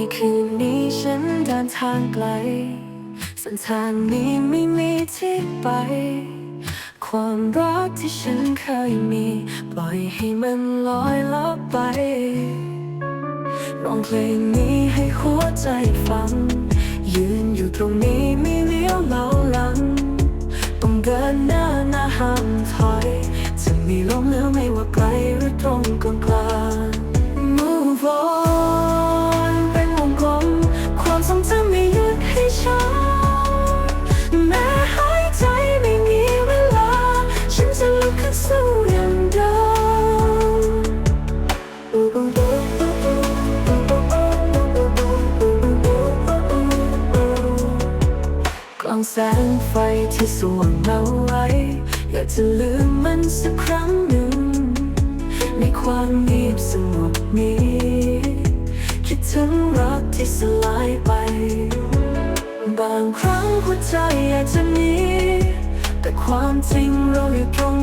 ในคืนนี้ฉันเดินทางไกลเส้นทางนี้ไม่มีที่ไป ความรักที่ฉันเคยมี ปล่อยให้มันลอยลับไปร้องเพลงนี้ให้หัวใจฟัง ยืนอยู่ตรงนี้ไม่เลี้ยวเหลาหลัง ต้องเดินหน้าหน้าห้ามถอย จะมีลมเหลือไม่ว่าไกล กขึ้นสู้องเดิมกลางแสงไฟที่สว่างเอาไว้ อยากจะลืมมันสักครั้งหนึ่ง ในความเงียบสงบนี้ คิดถึงรักที่สลายไป บางครั้งหัวใจอยากจะหนีแต่ความจริงเราอยู่ตรง